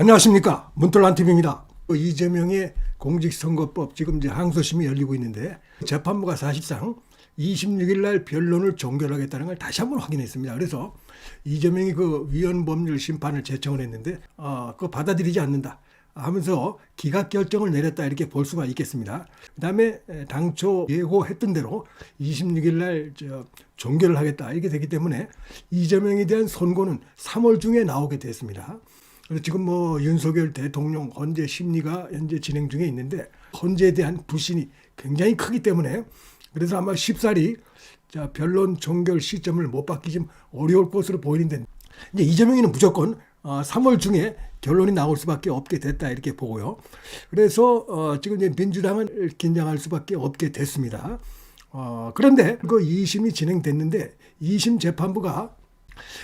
안녕하십니까 문틀란 TV입니다. 이재명의 공직선거법 지금 이제 항소심이 열리고 있는데 재판부가 사실상 26일 날 변론을 종결하겠다는 걸 다시 한번 확인했습니다. 그래서 이재명이 그 위헌 법률 심판을 제청을 했는데 어, 그거 받아들이지 않는다. 하면서 기각 결정을 내렸다 이렇게 볼 수가 있겠습니다. 그다음에 에, 당초 예고했던 대로 26일 날 저, 종결을 하겠다 이렇게 되기 때문에 이재명에 대한 선고는 3월 중에 나오게 됐습니다. 지금 뭐 윤석열 대통령 헌재 심리가 현재 진행 중에 있는데 헌재에 대한 불신이 굉장히 크기 때문에 그래서 아마 쉽사리 자 변론 종결 시점을 못 받기 좀 어려울 것으로 보이는데 이제 이재명이는 무조건 어, 3월 중에 결론이 나올 수밖에 없게 됐다 이렇게 보고요. 그래서 어, 지금 이제 민주당은 긴장할 수밖에 없게 됐습니다. 어, 그런데 그 2심이 진행됐는데 2심 재판부가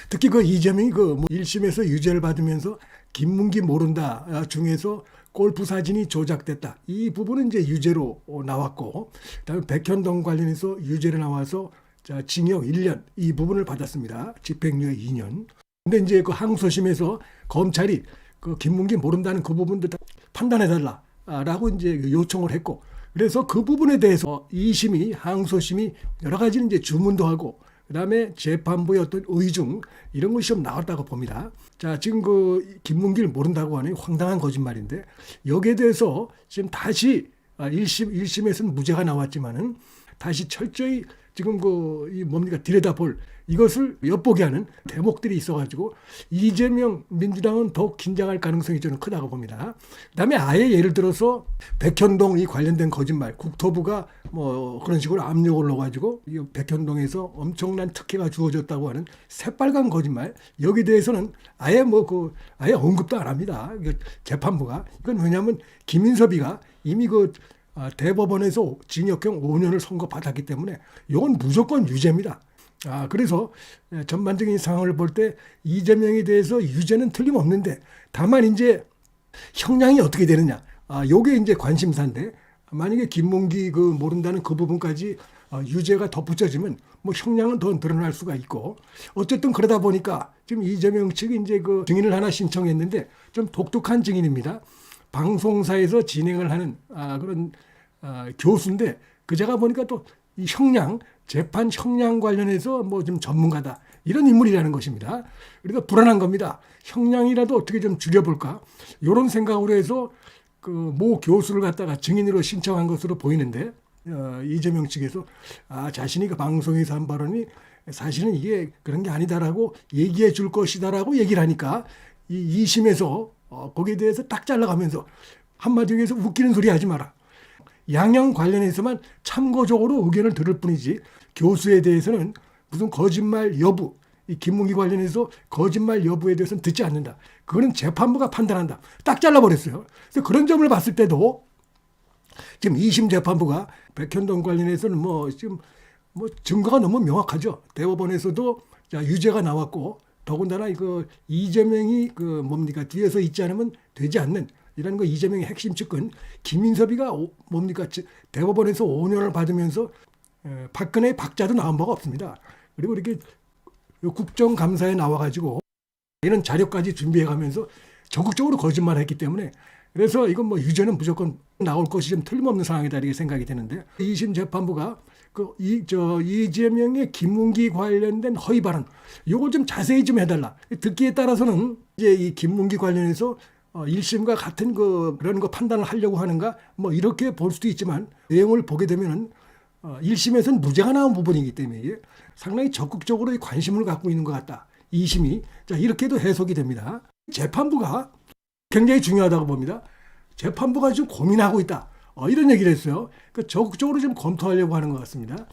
특히 그 이재명이 그뭐 1심에서 유죄를 받으면서 김문기 모른다 중에서 골프 사진이 조작됐다. 이 부분은 이제 유죄로 어, 나왔고, 그다음에 백현동 관련해서 유죄로 나와서 자, 징역 1년 이 부분을 받았습니다. 집행유예 2년. 근데 이제 그 항소심에서 검찰이 그 김문기 모른다는 그 부분도 다 판단해 달라라고 이제 요청을 했고, 그래서 그 부분에 대해서 2심이 항소심이 여러 가지 이제 주문도 하고 그다음에 재판부의 어떤 의중 이런 것이 좀 나왔다고 봅니다. 자 지금 그 김문기를 모른다고 하는 황당한 거짓말인데 여기에 대해서 지금 다시 아, 1심 1심에서는 무죄가 나왔지만은 다시 철저히 지금 그 이 뭡니까 들여다볼 이것을 엿보게 하는 대목들이 있어가지고 이재명 민주당은 더욱 긴장할 가능성이 저는 크다고 봅니다. 그다음에 아예 예를 들어서 백현동 이 관련된 거짓말 국토부가 뭐 그런 식으로 압력을 넣어가지고 이 백현동에서 엄청난 특혜가 주어졌다고 하는 새빨간 거짓말 여기 대해서는 아예 뭐 그 아예 언급도 안 합니다. 이거 재판부가 이건 왜냐하면 김인섭이가 이미 그 아, 대법원에서 징역형 5년을 선고받았기 때문에 이건 무조건 유죄입니다. 아, 그래서 전반적인 상황을 볼 때 이재명에 대해서 유죄는 틀림없는데 다만 이제 형량이 어떻게 되느냐. 아, 요게 이제 관심사인데 만약에 김문기 그 모른다는 그 부분까지 어, 유죄가 덧붙여지면 뭐 형량은 더 늘어날 수가 있고 어쨌든 그러다 보니까 지금 이재명 측이 이제 그 증인을 하나 신청했는데 좀 독특한 증인입니다. 방송사에서 진행을 하는 아, 그런 아, 교수인데 그제가 보니까 또 이 형량 재판 형량 관련해서 뭐 좀 전문가다 이런 인물이라는 것입니다. 그러니까 불안한 겁니다. 형량이라도 어떻게 좀 줄여볼까 이런 생각으로 해서 그 모 교수를 갖다가 증인으로 신청한 것으로 보이는데 어, 이재명 측에서 아 자신이 그 방송에서 한 발언이 사실은 이게 그런 게 아니다라고 얘기해 줄 것이다라고 얘기를 하니까 이 2심에서 어, 거기에 대해서 딱 잘라가면서 한마디로 해서 웃기는 소리 하지 마라. 양형 관련해서만 참고적으로 의견을 들을 뿐이지 교수에 대해서는 무슨 거짓말 여부, 이 김문기 관련해서 거짓말 여부에 대해서는 듣지 않는다. 그거는 재판부가 판단한다. 딱 잘라버렸어요. 그래서 그런 점을 봤을 때도 지금 2심 재판부가 백현동 관련해서는 뭐 지금 뭐 증거가 너무 명확하죠. 대법원에서도 자, 유죄가 나왔고 더군다나 이거 이재명이 그 뭡니까 뒤에서 있지 않으면 되지 않는 이라는 거 이재명의 핵심 측근 김인섭이가 오, 뭡니까 대법원에서 5년을 받으면서 에, 박근혜 박자도 나온 바가 없습니다. 그리고 이렇게 국정감사에 나와가지고 이런 자료까지 준비해가면서 적극적으로 거짓말했기 때문에 그래서 이건 뭐 유죄는 무조건 나올 것이 좀 틀림없는 상황이다 이렇게 생각이 되는데 2심 재판부가 그 이 저 이재명의 김문기 관련된 허위 발언 요걸 좀 자세히 좀 해달라 듣기에 따라서는 이제 이 김문기 관련해서 어, 1심과 같은 그 그런 거 판단을 하려고 하는가 뭐 이렇게 볼 수도 있지만 내용을 보게 되면은 어, 1심에서는 무죄가 나온 부분이기 때문에 상당히 적극적으로 이 관심을 갖고 있는 것 같다. 2심이 자 이렇게도 해석이 됩니다. 재판부가 굉장히 중요하다고 봅니다. 재판부가 지금 고민하고 있다. 어, 이런 얘기를 했어요. 그 적극적으로 좀 검토하려고 하는 것 같습니다.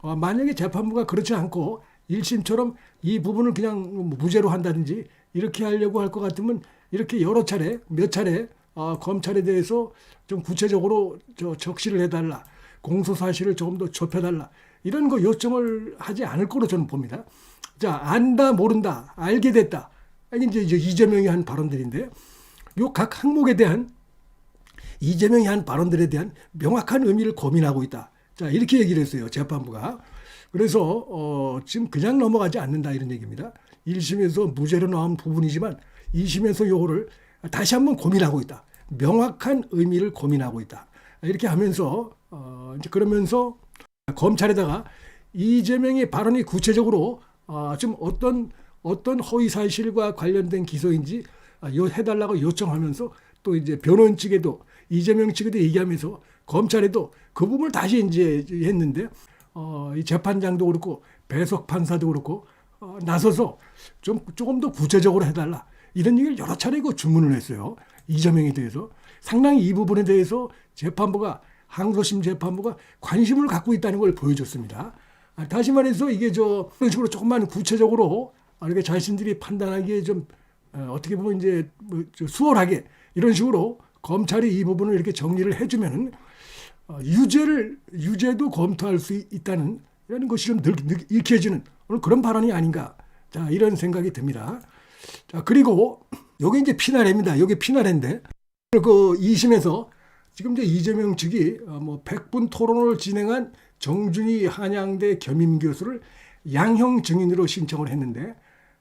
어, 만약에 재판부가 그렇지 않고 1심처럼 이 부분을 그냥 무죄로 한다든지 이렇게 하려고 할 것 같으면 이렇게 여러 차례 몇 차례 어, 검찰에 대해서 좀 구체적으로 저 적시를 해달라 공소 사실을 조금 더 좁혀달라 이런 거 요청을 하지 않을 거로 저는 봅니다. 자 안다 모른다 알게 됐다 이게 이제 이재명이 한 발언들인데 요 각 항목에 대한 이재명이 한 발언들에 대한 명확한 의미를 고민하고 있다. 자 이렇게 얘기를 했어요 재판부가. 그래서 어, 지금 그냥 넘어가지 않는다 이런 얘기입니다. 1심에서 무죄로 나온 부분이지만 2심에서 요거를 다시 한번 고민하고 있다. 명확한 의미를 고민하고 있다. 이렇게 하면서 어, 이제 그러면서 검찰에다가 이재명의 발언이 구체적으로 어, 좀 어떤 어떤 허위 사실과 관련된 기소인지 아, 요 해달라고 요청하면서 또 이제 변호인 측에도 이재명 측에도 얘기하면서 검찰에도 그 부분을 다시 이제 했는데 어, 이 재판장도 그렇고 배석 판사도 그렇고 어, 나서서 좀 조금 더 구체적으로 해달라. 이런 얘기를 여러 차례 그 주문을 했어요. 이재명에 대해서. 상당히 이 부분에 대해서 재판부가 항소심 재판부가 관심을 갖고 있다는 걸 보여줬습니다. 아, 다시 말해서 이게 저 그런 식으로 조금만 구체적으로 아, 이렇게 자신들이 판단하기에 좀 어, 어떻게 보면 이제 뭐저 수월하게 이런 식으로 검찰이 이 부분을 이렇게 정리를 해주면은 어, 유죄를 유죄도 검토할 수 있- 있다는 이런 것이 좀 늘, 늘 익혀지는 오늘 그런 발언이 아닌가 자 이런 생각이 듭니다. 자 그리고 요게 이제 피나레입니다. 요게 피나레인데 그 2심에서 지금 이제 이재명 측이 어, 뭐 100분 토론을 진행한 정준희 한양대 겸임 교수를 양형 증인으로 신청을 했는데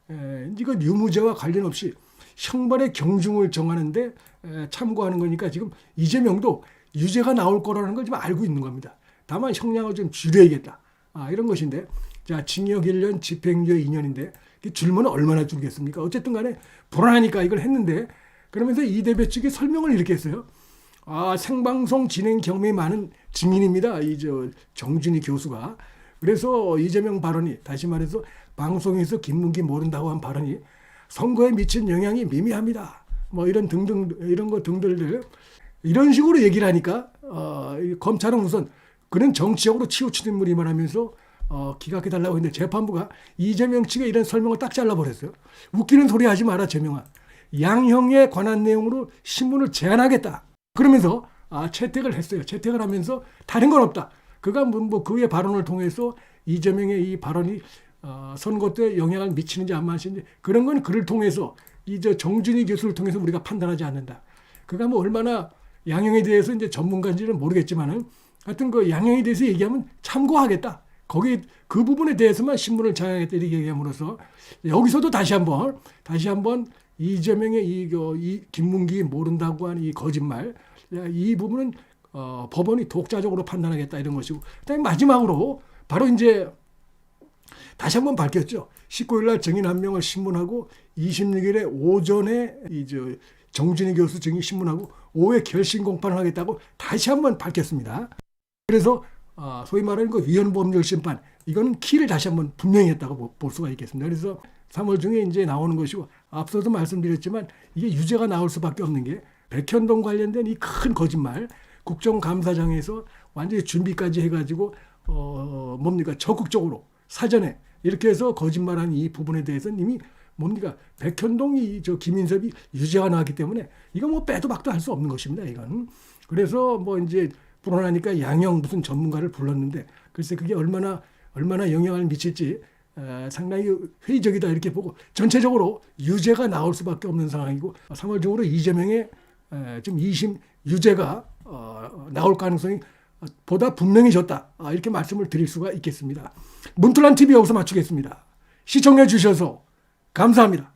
에, 이거 유무죄와 관련 없이 형벌의 경중을 정하는데 에, 참고하는 거니까 지금 이재명도 유죄가 나올 거라는 걸 지금 알고 있는 겁니다. 다만 형량을 좀 줄여야겠다. 아, 이런 것인데 자 징역 1년 집행유예 2년인데 줄면은 얼마나 줄겠습니까? 어쨌든 간에 불안하니까 이걸 했는데 그러면서 이 대표 측이 설명을 이렇게 했어요. 아, 생방송 진행 경험이 많은 증인입니다. 이 저 정준희 교수가. 그래서 이재명 발언이 다시 말해서 방송에서 김문기 모른다고 한 발언이 선거에 미친 영향이 미미합니다. 뭐 이런 등등 이런 거 등들들 이런 식으로 얘기를 하니까 어, 이 검찰은 우선 그는 정치적으로 치우치는 인물이만 하면서 어, 기각해 달라고 했는데 재판부가 이재명 측의 이런 설명을 딱 잘라버렸어요. 웃기는 소리 하지 마라 재명아. 양형에 관한 내용으로 신문을 제한하겠다. 그러면서 아, 채택을 했어요. 채택을 하면서 다른 건 없다. 그가 뭐, 뭐 그의 발언을 통해서 이재명의 이 발언이 어, 선거 때 영향을 미치는지 안 미치는지 그런 건 그를 통해서 이 저 정준희 교수를 통해서 우리가 판단하지 않는다. 그가 뭐 얼마나 양형에 대해서 이제 전문가인지는 모르겠지만은 하여튼 그 양형에 대해서 얘기하면 참고하겠다. 거기 그 부분에 대해서만 신문을 장악했다 이렇게 얘기함으로써 여기서도 다시 한번 다시 한번 이재명의 이, 그, 이 김문기 모른다고 하는 이 거짓말 이 부분은 어, 법원이 독자적으로 판단하겠다 이런 것이고 그다음에 마지막으로 바로 이제 다시 한번 밝혔죠. 19일 날 증인 한 명을 신문하고 26일에 오전에 이저 정준희 교수 증인 신문하고 오후에 결심 공판을 하겠다고 다시 한번 밝혔습니다. 그래서 아, 소위 말하는 그 위헌법률 심판 이거는 키를 다시 한번 분명히 했다고 보- 볼 수가 있겠습니다. 그래서 3월 중에 이제 나오는 것이고 앞서도 말씀드렸지만 이게 유죄가 나올 수밖에 없는 게 백현동 관련된 이 큰 거짓말 국정감사장에서 완전히 준비까지 해가지고 어 뭡니까 적극적으로 사전에 이렇게 해서 거짓말한 이 부분에 대해서는 이미 뭡니까 백현동이 저 김인섭이 유죄가 나왔기 때문에 이거 뭐 빼도 박도 할 수 없는 것입니다. 이건 그래서 뭐 이제 불안하니까 양형 무슨 전문가를 불렀는데 글쎄 그게 얼마나 얼마나 영향을 미칠지 에, 상당히 회의적이다 이렇게 보고 전체적으로 유죄가 나올 수밖에 없는 상황이고 3월 중으로 이재명의 에, 지금 2심 유죄가 어, 나올 가능성이 보다 분명해졌다 아, 이렇게 말씀을 드릴 수가 있겠습니다. 문틀란 TV 여기서 마치겠습니다. 시청해 주셔서 감사합니다.